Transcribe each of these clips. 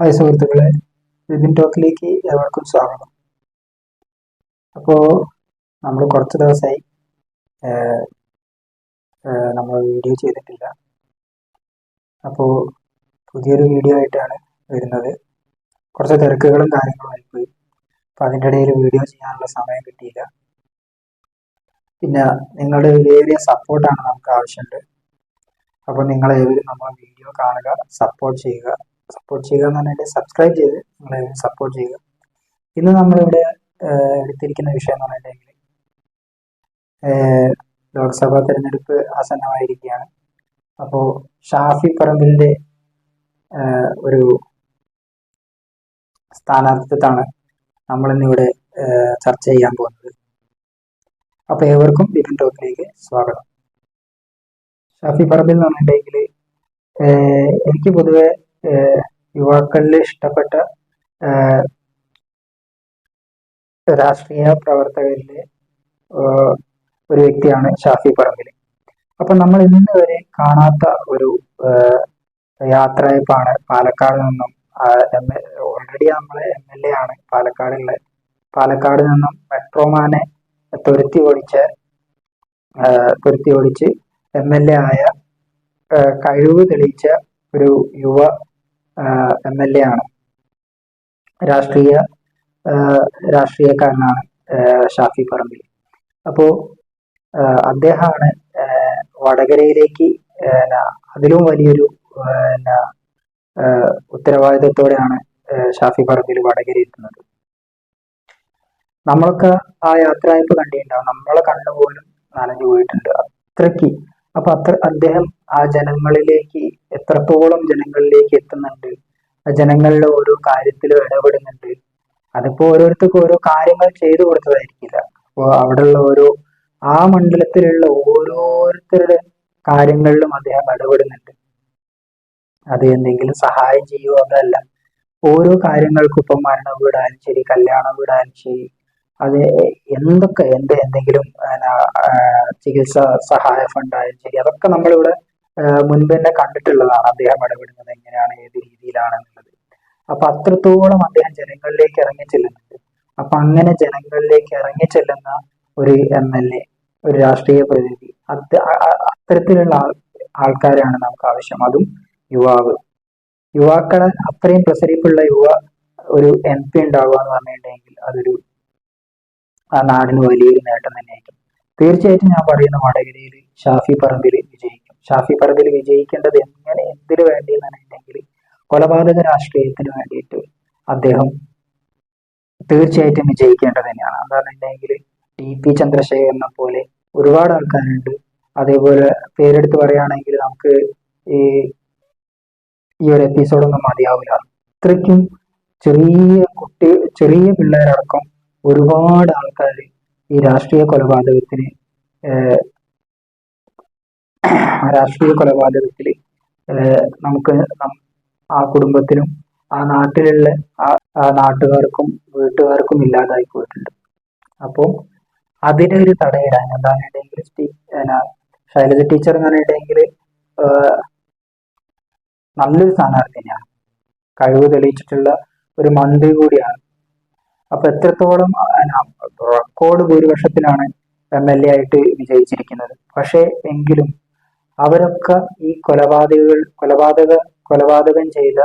Hi സുഹൃത്തുക്കളെ വിപിൻ ടോക്കിലേക്ക് ഏവർക്കും സ്വാഗതം. അപ്പോൾ നമ്മൾ കുറച്ച് ദിവസമായി നമ്മൾ വീഡിയോ ചെയ്തിട്ടില്ല. അപ്പോൾ പുതിയൊരു വീഡിയോ ആയിട്ടാണ് വരുന്നത്. കുറച്ച് തിരക്കുകളും കാര്യങ്ങളും ആയിപ്പോയി. അപ്പോൾ അതിന്റെ ഇടയിൽ വീഡിയോ ചെയ്യാനുള്ള സമയം കിട്ടിയില്ല. പിന്നെ നിങ്ങളുടെ വിലയേറിയ സപ്പോർട്ടാണ് നമുക്ക് ആവശ്യമുണ്ട്. അപ്പോൾ നിങ്ങളേവരും നമ്മൾ വീഡിയോ കാണുക സപ്പോർട്ട് ചെയ്യുക. സപ്പോർട്ട് ചെയ്യുക എന്ന് പറഞ്ഞാൽ സബ്സ്ക്രൈബ് ചെയ്ത് നിങ്ങളെ സപ്പോർട്ട് ചെയ്യുക. ഇന്ന് നമ്മളിവിടെ എടുത്തിരിക്കുന്ന വിഷയം എന്ന് പറഞ്ഞിട്ടുണ്ടെങ്കിൽ ലോക്സഭാ തെരഞ്ഞെടുപ്പ് ആസന്നമായിരിക്കുകയാണ്. അപ്പോൾ ഷാഫി പറമ്പിലിന്റെ ഒരു സ്ഥാനാർത്ഥിത്വത്താണ് നമ്മളിന്നിവിടെ ചർച്ച ചെയ്യാൻ പോകുന്നത്. അപ്പോൾ ഏവർക്കും ബിപിൻ ടോക്കിലേക്ക് സ്വാഗതം. ഷാഫി പറമ്പിൽ എന്ന് പറഞ്ഞിട്ടുണ്ടെങ്കിൽ എനിക്ക് പൊതുവെ യുവാക്കളിൽ ഇഷ്ടപ്പെട്ട രാഷ്ട്രീയ പ്രവർത്തകരിലെ ഒരു വ്യക്തിയാണ് ഷാഫി പറമ്പിൽ അപ്പൊ നമ്മൾ ഇന്ന് വരെ കാണാത്ത ഒരു യാത്രയപ്പാണ് പാലക്കാട് നിന്നും എം ഓൾറെഡി നമ്മളെ എം എൽ എ ആണ് പാലക്കാടുള്ള. പാലക്കാട് നിന്നും മെട്രോമാനെ തുരുത്തി ഓടിച്ച് തുരുത്തി ഓടിച്ച് എം എൽ എ ആയ കഴിവ് തെളിയിച്ച ഒരു യുവ എം എൽ എ ആണ്. രാഷ്ട്രീയ രാഷ്ട്രീയക്കാരനാണ് ഷാഫി പറമ്പിൽ. അപ്പോൾ അദ്ദേഹമാണ് വടകരയിലേക്ക് അതിലും വലിയൊരു ഉത്തരവാദിത്തത്തോടെയാണ് ഷാഫി പറമ്പിൽ വടകര എത്തുന്നത്. നമ്മളൊക്കെ ആ യാത്രയപ്പ് കണ്ടിട്ടുണ്ടാവും. നമ്മളെ കണ്ണുപോലും നനഞ്ഞു പോയിട്ടുണ്ട്. അത്രയ്ക്ക്. അപ്പൊ അത്ര അദ്ദേഹം ആ ജനങ്ങളിലേക്ക് എത്രത്തോളം ജനങ്ങളിലേക്ക് എത്തുന്നുണ്ട്? ജനങ്ങളുടെ ഓരോ കാര്യത്തിലും ഇടപെടുന്നുണ്ട്. അതിപ്പോ ഓരോരുത്തർക്കും ഓരോ കാര്യങ്ങൾ ചെയ്തു കൊടുത്തതായിരിക്കില്ല. അപ്പോൾ അവിടെയുള്ള ഓരോ ആ മണ്ഡലത്തിലുള്ള ഓരോരുത്തരുടെ കാര്യങ്ങളിലും അദ്ദേഹം ഇടപെടുന്നുണ്ട്. അത് എന്തെങ്കിലും സഹായം ചെയ്യുമോ അതല്ല. ഓരോ കാര്യങ്ങൾക്കും ഇപ്പം മരണ വീടായാലും ശരി കല്യാണ വീടായാലും ശരി അത് എന്തൊക്കെ എന്ത് എന്തെങ്കിലും ചികിത്സ സഹായ ഫണ്ടായാലും ശരി അതൊക്കെ നമ്മളിവിടെ മുൻപ് തന്നെ കണ്ടിട്ടുള്ളതാണ് അദ്ദേഹം ഇടപെടുന്നത് എങ്ങനെയാണ് ഏത് രീതിയിലാണ് എന്നുള്ളത്. അപ്പൊ അത്രത്തോളം അദ്ദേഹം ജനങ്ങളിലേക്ക് ഇറങ്ങി ചെല്ലുന്നുണ്ട്. അപ്പൊ അങ്ങനെ ജനങ്ങളിലേക്ക് ഇറങ്ങി ചെല്ലുന്ന ഒരു എം എൽ എ ഒരു രാഷ്ട്രീയ പ്രതിനിധി അത്തരത്തിലുള്ള ആൾക്കാരാണ് നമുക്ക് ആവശ്യം. അതും യുവാവ്. യുവാക്കളെ അത്രയും പ്രസരിപ്പുള്ള യുവ ഒരു എം പി ഉണ്ടാവുക എന്ന് പറഞ്ഞിട്ടുണ്ടെങ്കിൽ അതൊരു ആ നാടിന് വലിയൊരു നേട്ടം തന്നെയായിരിക്കും. തീർച്ചയായിട്ടും ഞാൻ പറയുന്ന വടകരയിൽ ഷാഫി പറമ്പിൽ ഷാഫി പറമ്പിൽ വിജയിക്കേണ്ടത് എങ്ങനെ എന്തിനു വേണ്ടി എന്നാണെങ്കിൽ കൊലപാതക രാഷ്ട്രീയത്തിന് വേണ്ടിയിട്ട് അദ്ദേഹം തീർച്ചയായിട്ടും വിജയിക്കേണ്ടത് തന്നെയാണ്. എന്താണെന്നുണ്ടെങ്കിൽ ടി പി ചന്ദ്രശേഖരനെ പോലെ ഒരുപാട് ആൾക്കാരുണ്ട്. അതേപോലെ പേരെടുത്ത് പറയുകയാണെങ്കിൽ നമുക്ക് ഈ ഈ ഒരു എപ്പിസോഡൊന്നും മതിയാവില്ല. അത്രയ്ക്കും ചെറിയ കുട്ടി ചെറിയ പിള്ളേരടക്കം ഒരുപാട് ആൾക്കാർ ഈ രാഷ്ട്രീയ കൊലപാതകത്തിന് രാഷ്ട്രീയ കൊലപാതകത്തിൽ നമുക്ക് ആ കുടുംബത്തിനും ആ നാട്ടിലുള്ള ആ നാട്ടുകാർക്കും വീട്ടുകാർക്കും ഇല്ലാതായി പോയിട്ടുണ്ട്. അപ്പോൾ അതിനൊരു തടയിടാൻ എന്താണെന്നുണ്ടെങ്കിൽ ശൈലജ ടീച്ചർ എന്ന് പറഞ്ഞിട്ടുണ്ടെങ്കിൽ നല്ലൊരു സ്ഥാനാർത്ഥി തന്നെയാണ്. കഴിവ് തെളിയിച്ചിട്ടുള്ള ഒരു മന്ത്രി കൂടിയാണ്. അപ്പൊ എത്രത്തോളം റെക്കോർഡ് ഭൂരിപക്ഷത്തിലാണ് എം എൽ എ ആയിട്ട് വിജയിച്ചിരിക്കുന്നത്. പക്ഷേ എങ്കിലും അവരൊക്കെ ഈ കൊലപാതകൾ കൊലപാതക കൊലപാതകം ചെയ്ത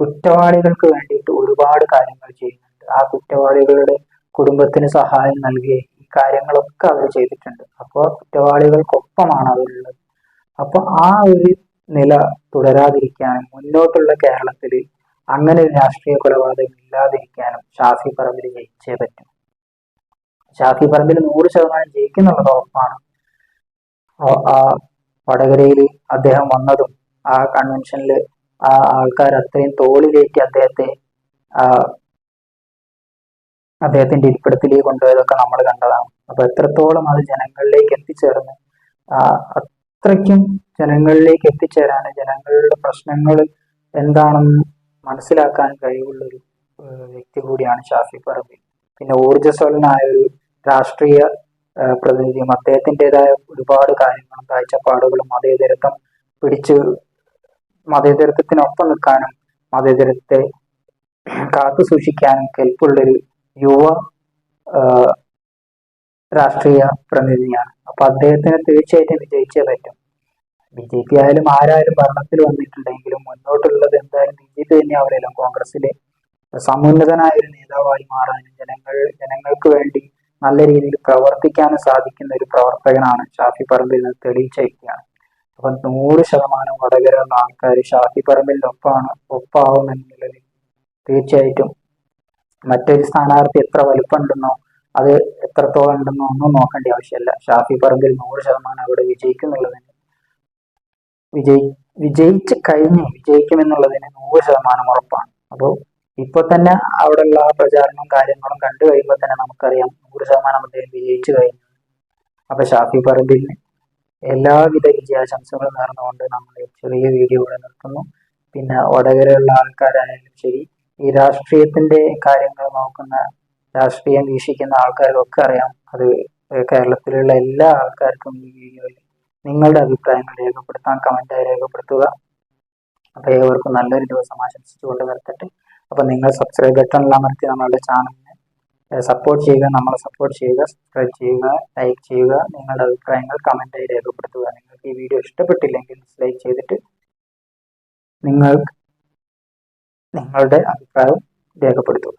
കുറ്റവാളികൾക്ക് വേണ്ടിയിട്ട് ഒരുപാട് കാര്യങ്ങൾ ചെയ്യുന്നുണ്ട്. ആ കുറ്റവാളികളുടെ കുടുംബത്തിന് സഹായം നൽകി ഈ കാര്യങ്ങളൊക്കെ അവർ ചെയ്തിട്ടുണ്ട്. അപ്പോൾ കുറ്റവാളികൾക്കൊപ്പമാണ് അവരുള്ളത്. അപ്പോൾ ആ ഒരു നില തുടരാതിരിക്കാനും മുന്നോട്ടുള്ള കേരളത്തിൽ അങ്ങനെ ഒരു രാഷ്ട്രീയ കൊലപാതകം ഇല്ലാതിരിക്കാനും ഷാഫി പറമ്പിൽ ജയിച്ചേ പറ്റും. ഷാഫി പറമ്പിൽ നൂറ് ശതമാനം ജയിക്കുന്നുള്ളത് ഉറപ്പാണ്. വടകരയിൽ അദ്ദേഹം വന്നതും ആ കൺവെൻഷനിൽ ആ ആൾക്കാർ അത്രയും തോളിലേറ്റി അദ്ദേഹത്തെ അദ്ദേഹത്തിന്റെ ഇരിപ്പിടത്തിലേക്ക് കൊണ്ടുപോയതൊക്കെ നമ്മൾ കണ്ടതാണ്. അപ്പൊ എത്രത്തോളം അത് ജനങ്ങളിലേക്ക് എത്തിച്ചേർന്ന് അത്രയ്ക്കും ജനങ്ങളിലേക്ക് എത്തിച്ചേരാൻ ജനങ്ങളുടെ പ്രശ്നങ്ങൾ എന്താണെന്ന് മനസ്സിലാക്കാൻ കഴിവുള്ളൊരു വ്യക്തി കൂടിയാണ് ഷാഫി പറമ്പിൽ. പിന്നെ ഊർജസ്വലനായ ഒരു രാഷ്ട്രീയ പ്രതിനിധിയും അദ്ദേഹത്തിന്റെതായ ഒരുപാട് കാര്യങ്ങളും കാഴ്ചപ്പാടുകളും മതേതരത്വം പിടിച്ച് മതേതരത്വത്തിനൊപ്പം നിൽക്കാനും മതേതരത്തെ കാത്തു സൂക്ഷിക്കാനും കെൽപ്പുള്ളൊരു യുവ രാഷ്ട്രീയ പ്രതിനിധിയാണ്. അപ്പൊ അദ്ദേഹത്തിന് തീർച്ചയായിട്ടും വിജയിച്ചേ പറ്റും. ബി ജെ പി ആയാലും ആരായാലും ഭരണത്തിൽ വന്നിട്ടുണ്ടെങ്കിലും മുന്നോട്ടുള്ളത് എന്തായാലും ബി ജെ പി തന്നെയാവില്ലല്ലോ കോൺഗ്രസിലെ സമുന്നതനായ ഒരു നേതാവായി മാറാനും ജനങ്ങൾ ജനങ്ങൾക്ക് വേണ്ടി നല്ല രീതിയിൽ പ്രവർത്തിക്കാനും സാധിക്കുന്ന ഒരു പ്രവർത്തകനാണ് ഷാഫി പറമ്പിൽ നിന്ന് തെളിയിച്ച വ്യക്തിയാണ് അപ്പൊ നൂറ് ശതമാനം വടകരയുള്ള ആൾക്കാർ ഷാഫി പറമ്പിലിന്റെ ഒപ്പമാണ് ഒപ്പാവുമെന്നുള്ളത് തീർച്ചയായിട്ടും മറ്റൊരു സ്ഥാനാർത്ഥി എത്ര വലുപ്പമുണ്ടെന്നോ അത് എത്രത്തോളം ഉണ്ടെന്നോ ഒന്നും നോക്കേണ്ട ആവശ്യമില്ല. ഷാഫി പറമ്പിൽ നൂറ് ശതമാനം അവിടെ വിജയിക്കുന്നുള്ളതിന് വിജയി വിജയിച്ച് കഴിഞ്ഞ് വിജയിക്കുമെന്നുള്ളതിന് നൂറ് ശതമാനം ഉറപ്പാണ്. അപ്പോൾ ഇപ്പൊ തന്നെ അവിടെയുള്ള പ്രചാരണവും കാര്യങ്ങളും കണ്ടു കഴിയുമ്പോൾ തന്നെ നമുക്കറിയാം നൂറ് ശതമാനം അദ്ദേഹം വിജയിച്ചു കഴിഞ്ഞു. അപ്പൊ ഷാഫി പറമ്പിലിന് എല്ലാവിധ വിജയാശംസകളും നേർന്നുകൊണ്ട് നമ്മൾ ചെറിയ വീഡിയോ ഇവിടെ നിർത്തുന്നു. പിന്നെ വടകരയുള്ള ആൾക്കാരായാലും ശരി ഈ രാഷ്ട്രീയത്തിന്റെ കാര്യങ്ങൾ നോക്കുന്ന രാഷ്ട്രീയം വീക്ഷിക്കുന്ന ആൾക്കാർക്കൊക്കെ അറിയാം. അത് കേരളത്തിലുള്ള എല്ലാ ആൾക്കാർക്കും ഈ വീഡിയോയിൽ നിങ്ങളുടെ അഭിപ്രായങ്ങൾ രേഖപ്പെടുത്താൻ കമന്റായി രേഖപ്പെടുത്തുക. അപ്പൊ ഏവർക്കും നല്ലൊരു ദിവസം ആശംസിച്ചുകൊണ്ട് നിർത്തട്ടെ. അപ്പൊ നിങ്ങൾ സബ്സ്ക്രൈബ് ബട്ടൺ അമർത്തി നമ്മളുടെ ചാനലിനെ സപ്പോർട്ട് ചെയ്യുക നമ്മളെ സപ്പോർട്ട് ചെയ്യുക സബ്സ്ക്രൈബ് ചെയ്യുക ലൈക്ക് ചെയ്യുക നിങ്ങളുടെ അഭിപ്രായങ്ങൾ കമന്റായി രേഖപ്പെടുത്തുക. നിങ്ങൾക്ക് ഈ വീഡിയോ ഇഷ്ടപ്പെട്ടില്ലെങ്കിൽ ലൈക്ക് ചെയ്തിട്ട് നിങ്ങൾ നിങ്ങളുടെ അഭിപ്രായം രേഖപ്പെടുത്തുക.